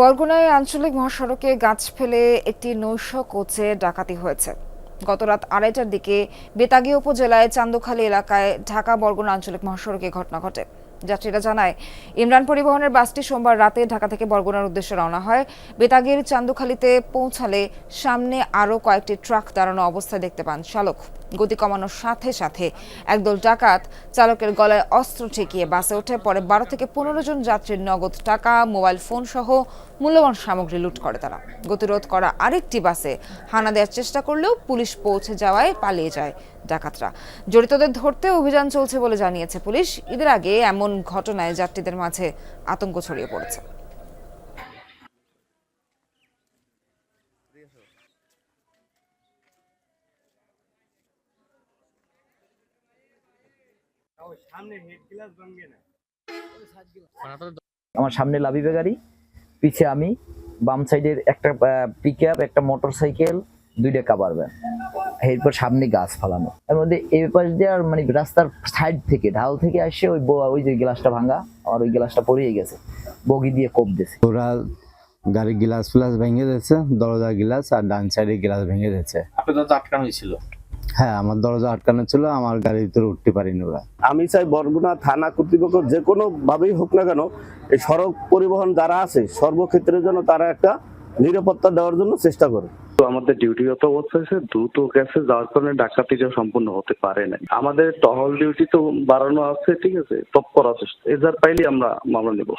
বরগুনায় আঞ্চলিক মহাসড়কে গাছ ফেলে একটি নৈশ কোচে ডাকাতি হয়েছে। গত রাত আড়াইটার দিকে বেতাগী উপজেলায় চান্দখালী এলাকায় ঢাকা বরগুনা আঞ্চলিক মহাসড়কে ঘটনা ঘটে। যাত্রীরা জানায়, ইমরান পরিবহনের বাসটি সোমবার রাতে ঢাকা থেকে বরগুনার উদ্দেশ্যে রওনা হয়। বেতাগীর চান্দখালীতে পৌঁছালে সামনে আরও কয়েকটি ট্রাক দাঁড়ানো অবস্থায় দেখতে পান চালক গতি কমানোর সাথে সাথে একদল ডাকাত চালকের গলায় অস্ত্র ঠেকিয়ে বাসে ওঠে। পরে বারো থেকে পনেরো জন যাত্রীর নগদ টাকা, মোবাইল ফোন সহ মূল্যবান সামগ্রী লুট করে তারা। গতিরোধ করা আরেকটি বাসে হানা দেওয়ার চেষ্টা করলেও পুলিশ পৌঁছে যাওয়ায় পালিয়ে যায় ডাকাতরা। জড়িতদের ধরতে অভিযান চলছে বলে জানিয়েছে পুলিশ। ঈদের আগে এমন ঘটনায় যাত্রীদের মাঝে আতঙ্ক ছড়িয়ে পড়েছে। আমার সামনে লাবিবে গাড়ি পিছে আমি বাম সাইডের একটা পিক একটা মোটর সাইকেল দুইটা কাবার ভ্যান এরপর সামনে গাছ ফালানো। এর মধ্যে এই পাশ দিয়ে আর মানে রাস্তার সাইড থেকে ঢাল থেকে আসে ওই ব- ওই যে গ্লাসটা ভাঙা আর ওই গ্লাসটা পড়িয়ে গেছে। বগি দিয়ে কোপ দিয়েছে। ওরা গাড়ির গ্লাস ফ্লাস ভেঙে দিয়েছে দরজার গ্লাস আর ডান সাইডের গ্লাস ভেঙে দিয়েছে। আপনাদের তো আটকানো হয়েছিল। হ্যাঁ আমার দরজা আটকানো ছিল আমার গাড়ির ভিতরে উঠতে পারিনি ওরা। আমি চাই বরগুনা থানা কর্তৃপক্ষ যে কোনো ভাবেই হোক না কেন এই সড়ক পরিবহন যারা আছে সর্বক্ষেত্রের জন্য তারা একটা নিরাপত্তা দেওয়ার জন্য চেষ্টা করে। তো আমাদের ডিউটিগত অবস্থা হয়েছে দ্রুত গেছে যার কারণে ডাকাতিটা সম্পূর্ণ হতে পারে না আমাদের টহল ডিউটি তো বাড়ানো আছে ঠিক আছে তৎপর আছে। এজার পাইলে আমরা মামলা নেব।